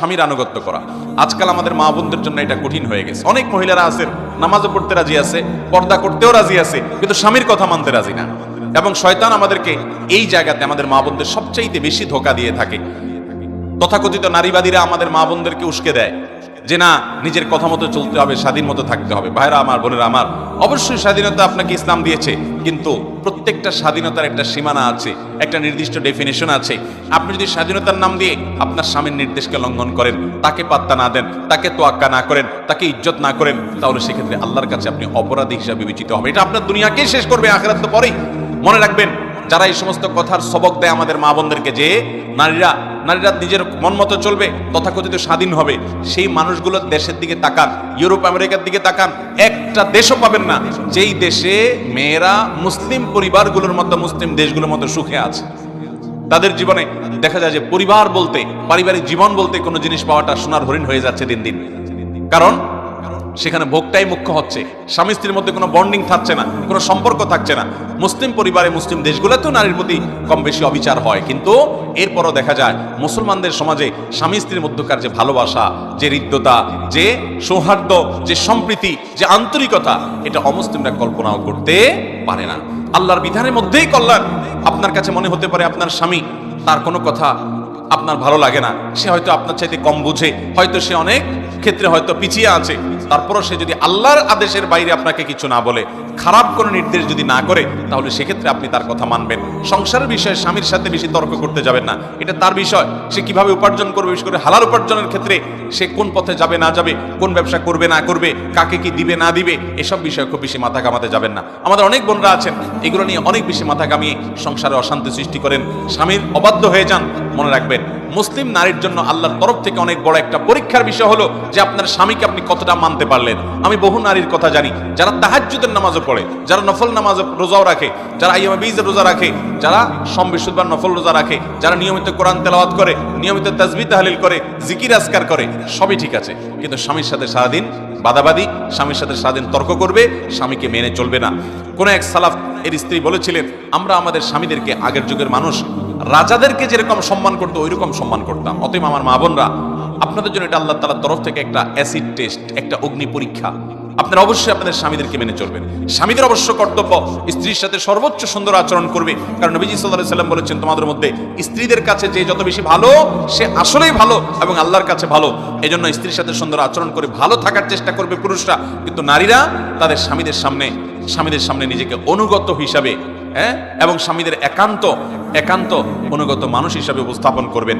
স্বামীর আনুগত্য করা। আজকাল আমাদের মা বোনদের জন্য এটা কঠিন হয়ে গেছে। অনেক মহিলারা আছে, নামাজও পড়তে রাজি আছে, পর্দা করতেও রাজি আছে, কিন্তু স্বামীর কথা মানতে রাজি না। এবং শয়তান আমাদেরকে এই জায়গাতে আমাদের মা বোনদের সবচাইতে বেশি ধোকা দিয়ে থাকে। তথাকথিত নারীবাদীরা আমাদের মা বোনদেরকে উস্কে দেয়। যে না, নিজের কথা মতো চলতে হবে, স্বাধীন মতো থাকতে হবে। ভাইরা আমার, বোনেরা আমার, অবশ্যই স্বাধীনতা আপনাকে ইসলাম দিয়েছে, কিন্তু প্রত্যেকটা স্বাধীনতার একটা সীমানা আছে, একটা নির্দিষ্ট ডেফিনেশন আছে। আপনি যদি স্বাধীনতার নাম দিয়ে আপনার স্বামীর নির্দেশকে লঙ্ঘন করেন, তাকে পাত্তা না দেন, তাকে তোয়াক্কা না করেন, তাকে ইজ্জত না করেন, তাহলে সেক্ষেত্রে আল্লাহর কাছে আপনি অপরাধী হিসাবে বিবেচিত হবে এটা আপনার দুনিয়াকেই শেষ করবে, আখেরাত তো পরেই। মনে রাখবেন, যারা এই সমস্ত কথার সবক দেয় আমাদের মা বোনদেরকে যে, নারীরা নারীরা নিজের মন মতো চলবে, তথাকথিত স্বাধীন হবে। সেই মানুষগুলো দেশের দিকে তাকান, ইউরোপ, আমেরিকার দিকে তাকান, একটা দেশও পাবেন না। যেই দেশে মেয়েরা মুসলিম পরিবারগুলোর মতো, মুসলিম দেশগুলোর মতো সুখে আছে। তাদের জীবনে দেখা যায় যে, পরিবার বলতে, পারিবারিক জীবন বলতে কোনো জিনিস পাওয়াটা সোনার হরিণ হয়ে যাচ্ছে দিন দিন। কারণ সেখানে ভোগটাই মুখ্য হচ্ছে। স্বামী স্ত্রীর মধ্যে কোনো বন্ডিং থাকছে না, কোনো সম্পর্ক থাকছে না। মুসলিম পরিবারে মুসলিম দেশগুলোতেও নারীর প্রতি কম বেশি অবিচার হয়। কিন্তু এরপরও দেখা যায়, মুসলমানদের সমাজে স্বামী স্ত্রীর মধ্যকার যে ভালোবাসা, যে হৃদ্যতা, যে সৌহার্দ্য, যে সম্প্রীতি, যে আন্তরিকতা, এটা অমুসলিমরা কল্পনাও করতে পারে না। আল্লাহর বিধানের মধ্যেই কল্যাণ। আপনার কাছে মনে হতে পারে আপনার স্বামী, তার কোনো কথা আপনার ভালো লাগে না। সে হয়তো আপনার চাইতে কম বুঝে, হয়তো সে অনেক ক্ষেত্রে হয়তো পিছিয়ে আছে। তারপরও সে যদি আল্লাহর আদেশের বাইরে আপনাকে কিছু না বলে, খারাপ কোনো নির্দেশ যদি না করে, তাহলে সেক্ষেত্রে আপনি তার কথা মানবেন। সংসারের বিষয়ে স্বামীর সাথে বেশি তর্ক করতে যাবেন না। এটা তার বিষয়। সে কীভাবে উপার্জন করবে, বিশেষ করে হালাল উপার্জনের ক্ষেত্রে সে কোন পথে যাবে, না যাবে, কোন ব্যবসা করবে, না করবে, কাকে কি দিবে, না দিবে, এসব বিষয়ে খুব বেশি মাথা কামাতে যাবেন না। আমাদের অনেক বোনরা আছেন, এগুলো নিয়ে অনেক বেশি মাথা কামিয়ে সংসারে অশান্তি সৃষ্টি করেন। স্বামীর অবাধ্য হয়ে যান, মনে রাখবেন। মুসলিম নারীর জন্য আল্লাহর তরফ থেকে অনেক বড় একটা পরীক্ষার বিষয় হলো যে আপনার স্বামীকে আপনি কতটা মানতে পারলেন। আমি বহু নারীর কথা জানি, যারা তাহাজ্জুদের নামাজও পড়ে, যারা নফল নামাজ রোজাও রাখে, যারা আইয়ামা বীজের রোজা রাখে, যারা সম বিশুদ্ধবার নফল রোজা রাখে, যারা নিয়মিত কোরআন তেলাওয়াত করে, নিয়মিত তাজবি তাহলিল করে, জিকির আজকার করে, সবই ঠিক আছে। কিন্তু স্বামীর সাথে সারাদিন বাদাবাদি, স্বামীর সাথে সারাদিন তর্ক করবে, স্বামীকে মেনে চলবে না। কোন এক সালাফ এর স্ত্রী বলেছিলেন, আমরা আমাদের স্বামীদেরকে আগের যুগের মানুষ, রাজাদেরকে যেরকম সম্মান করতো ওই রকম সম্মান করতাম। অতএব আমার মা বোনরা আপনাদের জন্য এটা আল্লাহ তালার তরফ থেকে একটা অ্যাসিড টেস্ট একটা অগ্নি পরীক্ষা। আপনারা অবশ্যই আপনাদের স্বামীদেরকে মেনে চলবেন। স্বামীদের অবশ্য কর্তব্য স্ত্রীর সাথে সর্বোচ্চ সুন্দর আচরণ করবে। কারণ নবীজি সাল্লাহ সাল্লাম বলেছেন, তোমাদের মধ্যে স্ত্রীদের কাছে যে যত বেশি ভালো, সে আসলেই ভালো এবং আল্লাহর কাছে ভালো। এই জন্য স্ত্রীর সাথে সুন্দর আচরণ করে ভালো থাকার চেষ্টা করবে পুরুষরা। কিন্তু নারীরা তাদের স্বামীদের সামনে স্বামীদের সামনে নিজেকে অনুগত হিসাবে হ্যাঁ? এবং স্বামীদের একান্ত একান্ত অনুগত মানুষ হিসাবে উপস্থাপন করবেন।